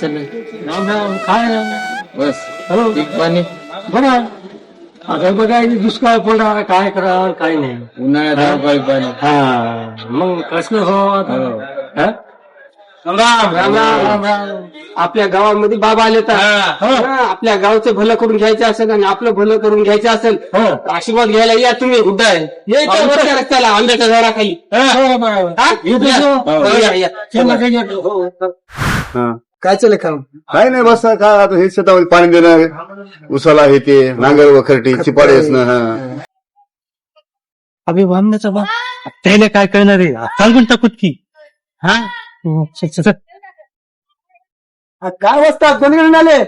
चाललंय राम राम काय राम बस पीक पाणी बघा आता बघा दुष्काळ पडला काय करावं काय नाही उन्हाळ्यात अवकाळी पाणी हा मग कसं हो आता हो. हा? राम राम राम राम राम राम आपल्या गावामध्ये बाबा आले तर हा. हा, आपल्या गावचं भलं करून घ्यायचं असेल आणि आपलं भलं करून घ्यायचं असेल हो. तर आशीर्वाद घ्यायला या तुम्ही कुठं आहे रस्त्याला आंब्याच्या झाडाखाली हो. हा? येतो, या. हो, या. चला. हो. काय चालय काम काय नाही बस काय आता हे शेतामध्ये पाणी देणार? उसाला हे ते नांगर वखरटी चिपाडे असणं हा. अबे वामण्याचा बा. त्याला काय करणार आहे? सांगून टाकूत की हा? हो. काय वाजता कोणी आले?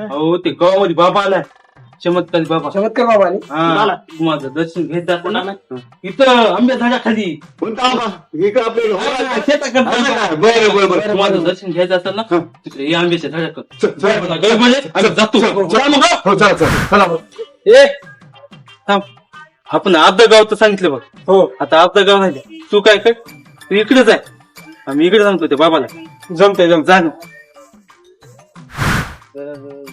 अहो ते गावामध्ये बाबा आलाय. चमत्कारी बाबा. चमत्कार बाबा आले हा माझं दर्शन घेत जाताना इथं आंब्या झाडाखाली कोणता आपल्याला शेताकडं. बरं बरं बरं माझं दर्शन घ्यायचं असेल ना तिकडे या आंब्याच्या झाडाकडं जातो चला. मग हा. चला चला चला. मग. ए थांब. आपण अर्ध गाव तर सांगितलं बघ. हो. आता अर्ध गाव नाही तू काय कर? तू इकडेच आहे. आम्ही इकडे सांगतो ते बाबाला. जमते जमते जा ना.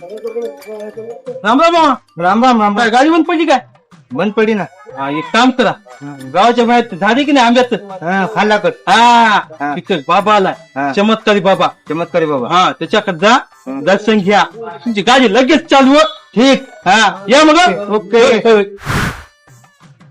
राम राम मामा. राम राम राम काय गाडी बंद पडली काय? बंद पडी ना. हा एक काम करा. गावाच्या बाहेर झाली की नाही आंब्याचं? हा खाल्ला कर हा. तिथे बाबा हा. आलाय चमत्कारी बाबा. चमत्कारी बाबा. हा त्याच्याकडे जा दर्शन घ्या. तुमची गाडी लगेच चालू हो. ठीक. हा या मग. ओके.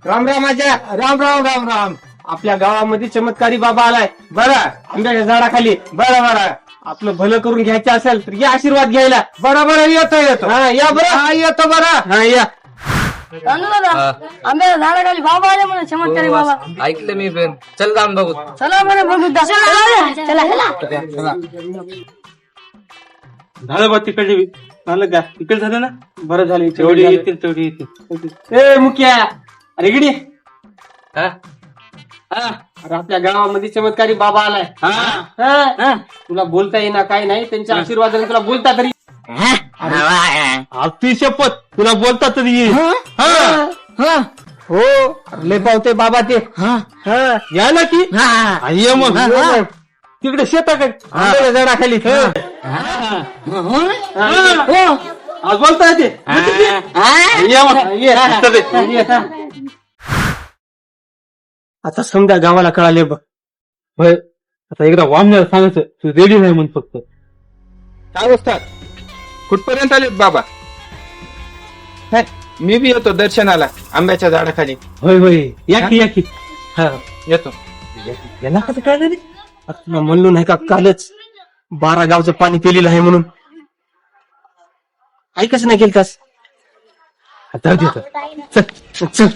राम राम आजा. राम राम राम राम. आपल्या गावामध्ये चमत्कारी बाबा आलाय. बरं आंब्याच्या झाडाखाली. बरं बरं. आपलं भलं करून घ्यायचं असेल तर या आशीर्वाद घ्यायला. बरं बरं येतो येतो. हा या बरं. हा येतो बरं. हा या. चालू दादा आंब्याच्या झाडाखाली बाबा आले म्हणा चमत्कारी बाबा. ऐकलं मी पण चल जाऊन बघू. चला बरं बघू दा. चला चला चला. झालं बा तिकडे. बी. झालं का? तिकडे झालं ना? बरं झालं तेवढी येतील तेवढी येतील. ए मुख्या. अरे इकडे. हा? हा, अरे आपल्या गावामध्ये चमत्कारी बाबा आलाय हा. तुला बोलता येईना काय नाही त्यांच्या आशीर्वादाने तुला बोलता तरी आपली शपथ तुला बोलता तरी येईल हा. हो लय पावते बाबा ते हा. यायला की हा, ये मग तिकडे शेताकडे झाडाखाली हा. आज बोलता येते ये मग. ये. ये. आता समजा गावाला कळाले बघ. होय. आता एकदा वामण्याला सांगायचं तू रेडी नाही म्हण फक्त. काय असतात कुठपर्यंत आले बाबा? हे, मी बी येतो दर्शनाला आंब्याच्या झाडाखाली. होय होय. या की या की. हा. येतो. यांना कसं काय रे? आता तुला म्हणलो नाही का कालच बारा गावचं पाणी पिलेलं आहे म्हणून. ऐकच नाही केलं कास आता. चल चल.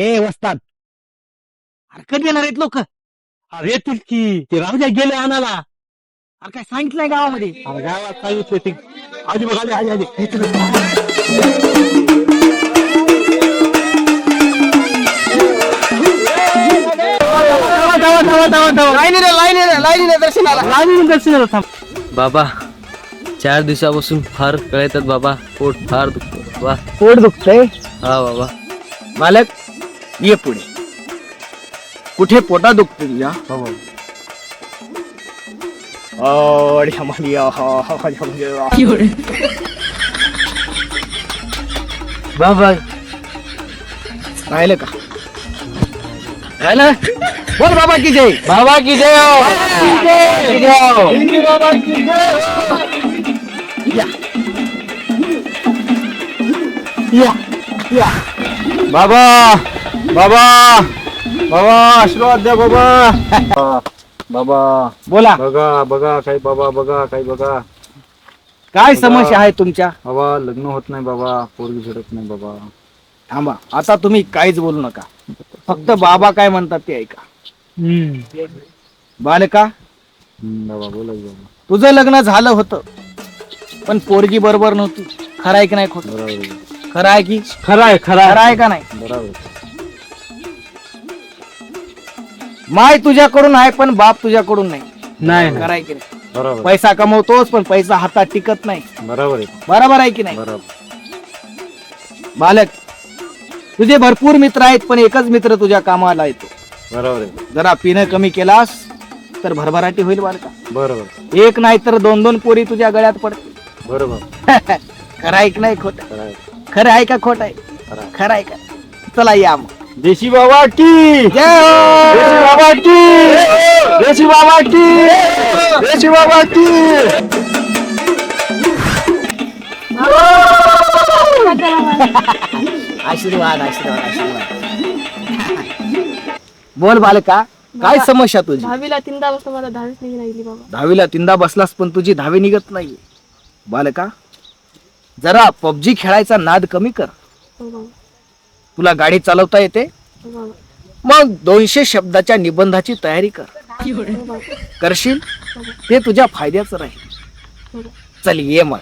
ए वस्ताद. अरे कधी येणार आहेत लोक? अरे की. ते राजा गेले आणाला अरे काय सांगितलंय गावामध्ये? अरे गावात सांगितलं ते? आधी दर्शनाला. थांब. बाबा चार दिवसापासून फार कळतात बाबा पोट फार दुखतो बाबा पोट दुखतंय? हा बाबा. मालक ये पुढे कुठे पोटा दुखते तुझ्या अरे हमारी बाबा राहिलं का राहिलं बोल बाबा की जय बाबा की जय हो. की जय हो. या. या या बाबा बाबा बाबा आशीर्वाद द्या बाबा. बाबा बोला. बघा बघा काही बाबा बघा काही बघा. काय समस्या आहे तुमच्या? बाबा लग्न होत नाही बाबा पोरगी झडत नाही बाबा. थांबा आता तुम्ही काहीच बोलू नका. फक्त बाबा काय म्हणतात ते ऐका. बालका हम्म, बाबा बोला की बाबा. तुझं लग्न झालं होतं पण पोरगी बरोबर नव्हती. खरं आहे की नाही खोटं? बरोबर. खरं आहे की? खरं आहे खरं खरं आहे का नाही? माय तुझ्याकडून आहे पण बाप तुझ्याकडून नाही. नाही की नाही? बरोबर. पैसा कमवतोस पण पैसा हातात टिकत नाही. बरोबर आहे. बरोबर आहे की नाही? बरोबर. बालक तुझे भरपूर मित्र आहेत पण एकच मित्र तुझ्या कामाला येतो. बरोबर आहे. जरा पिणं कमी केलास तर भरभराटी होईल बालका बरोबर. एक नाही तर दोन दोन पोरी तुझ्या गळ्यात पडतील. बरोबर. खरं आहे की नाही खोट? खरं आहे. का खोट आहे. खरं आहे का? चला या मग. देशी बाबा की जय हो! देशी बाबा की देशी बाबा की देशी बाबा की आशीर्वाद आशीर्वाद आशीर्वाद. बोल बालका काय समस्या तुझी? दहावीला तीनदा वाजता मला दहावीच नाही लागली बाबा. दहावीला तीनदा बसलास पण तुझी दहावी निघत नाही बालका जरा पबजी खेळायचा नाद कमी कर. हो बाबा तुला गाडी चालवता येते? हो. मग दोनशे शब्दाच्या निबंधाची तयारी कर. हो करशील? ते तुझ्या फायद्याचं राहील. चल ये मग.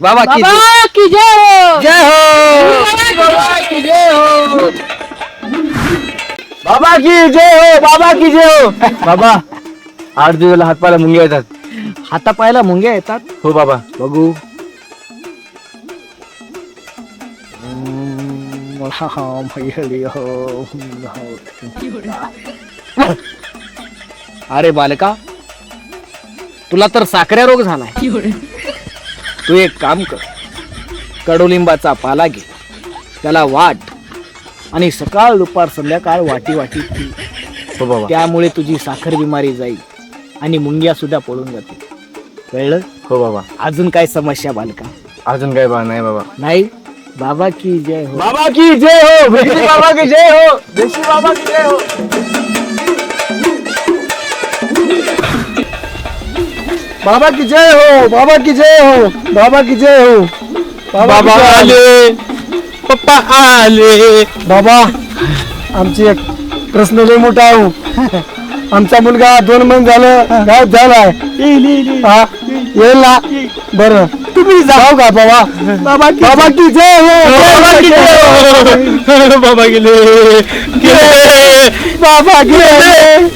बाबा की बाबा की जय जय हो! बाबा की जय हो! बाबा की जय हो! बाबा की जय हो! बाबा आठ दिवसाला हातपाला मुंग्या येतात. हातापायाला मुंग्या येतात? हो बाबा बघू. अरे बालका तुला तर साखऱ्या रोग झालाय. तू एक काम कर कडुलिंबाचा पाला घे त्याला वाट आणि सकाळ दुपार संध्याकाळ वाटी वाटी पी. हो बाबा. त्यामुळे तुझी साखर बिमारी जाईल आणि मुंग्या सुद्धा पळून जातील. कळलं? हो बाबा. अजून काय समस्या बालका? अजून काय बा नाही बाबा. नाही? बाबा की जय हो। बाबा की जय हो देशी बाबा की जय हो देशी बाबा की जय हो। बाबा की जय हो बाबा की जय हो बाबा की जय हो। बाबा आले पप्पा आले। बाबा आमची एक प्रश्न लय मोठा आहे आमचा मुलगा दोन महिने झालं गायब झालाय. हा येईल ना? बर. तुम्ही जाऊ का बाबा? बाबा की बाबा की जय हो बाबा की जय हो बाबा गेले बाबा. की जय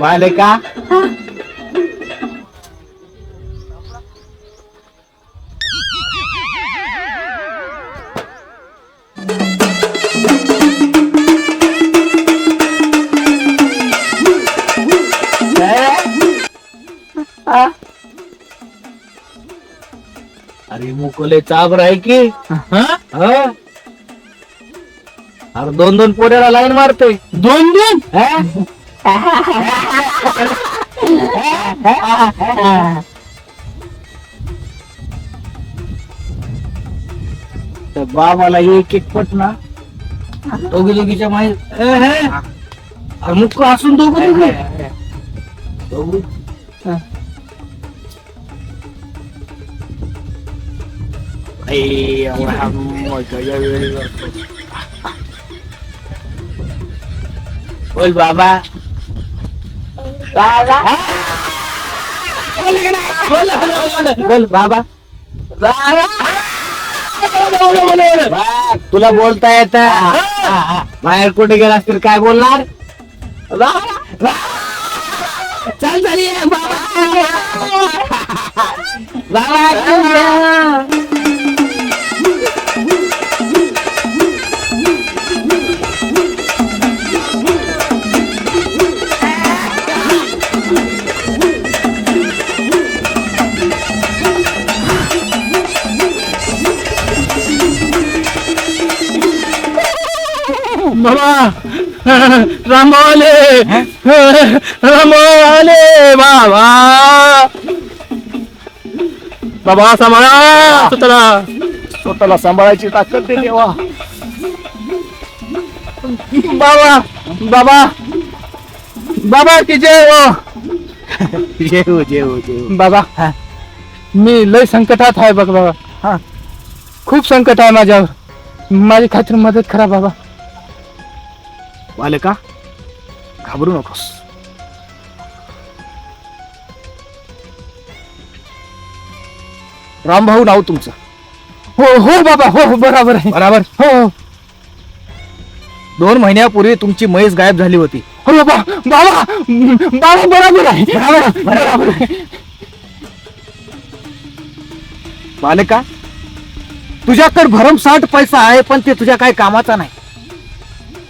बालिका अरे मुकुले चाबर आहे की? हा? अरे दोन दोन पोऱ्याला लाईन मारतोय. दोन दोन? तर बाबाला एक एक पट ना. दोघी दोघीच्या माहीत मुक्क असून दोघं दोघी. दोघी ए, एवढा मजा या वेळेवर. बोल बाबा बाबा बोल, बोल, बोल, बोल बाबा तुला बोलता येत बाहेर कुठे गेला असतील काय बोलणार. चल चल ये, बाबा बाबा बाबा रामोले रामोले बाबा. बाबा सांभाळा. स्वतःला. स्वतःला सांभाळायची ताकद दे देवा. बाबा बाबा. बाबा की जय हो. जय हो जय हो जय हो. बाबा मी लय संकटात आहे बघ बाबा. हा. खूप संकट आहे माझ्यावर. माझी खात्री मदत करा बाबा. बालका घाबरू नकोस रामभाऊ नाव तुमचं हो हो बाबा हो हो बरोबर आहे बराबर हो हो. दोन महिन्यापूर्वी तुमची म्हैस गायब झाली होती हो बाबा बाबा बाबा बरोबर आहे बरोबर बरोबर आहे बालका तुझ्याकडे भरमसाठ पैसा आहे पण ते तुझ्या काही कामाचा नाही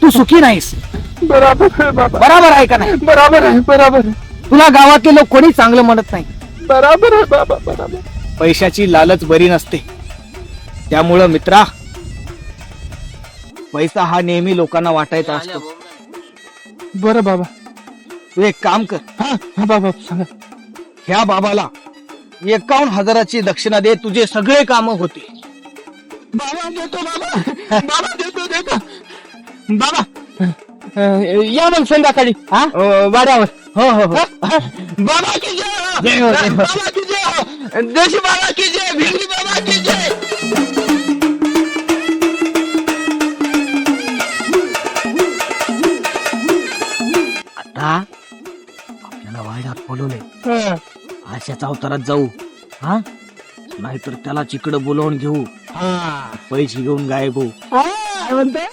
तू सुखी नाहीस बरोबर आहे बाबा. बराबर आहे का नाही? बरोबर आहे बरोबर आहे. तुला गावातले लोक कोणी चांगलं म्हणत नाही? बरोबर आहे बाबा बरोबर. पैशाची लालच बरी नसते. त्यामुळं मित्रा पैसा हा नेहमी लोकांना वाटायचा असतो. बरं बाबा. तू एक काम कर. हा हा बाबा सांगा. ह्या बाबाला एकावन्न हजाराची दक्षिणा दे तुझे सगळे काम होते बाबा देतो बाबा. बाबा देतो देतो. बाबा. अं, या मग संध्याकाळी हा? अं, वाड्यावर. हो हो हो. बाबा की जय जय हो, जय हो. बाबा की जय देशी बाबा की जय भिंगरी बाबा की जय. आता आपल्याला वाड्यात बोलवले हं. आशाच्या अवतारात जाऊ. हा? नाहीतर त्याला चिकडं बोलवून घेऊ. पैसे घेऊन गायब होऊ. काय म्हणते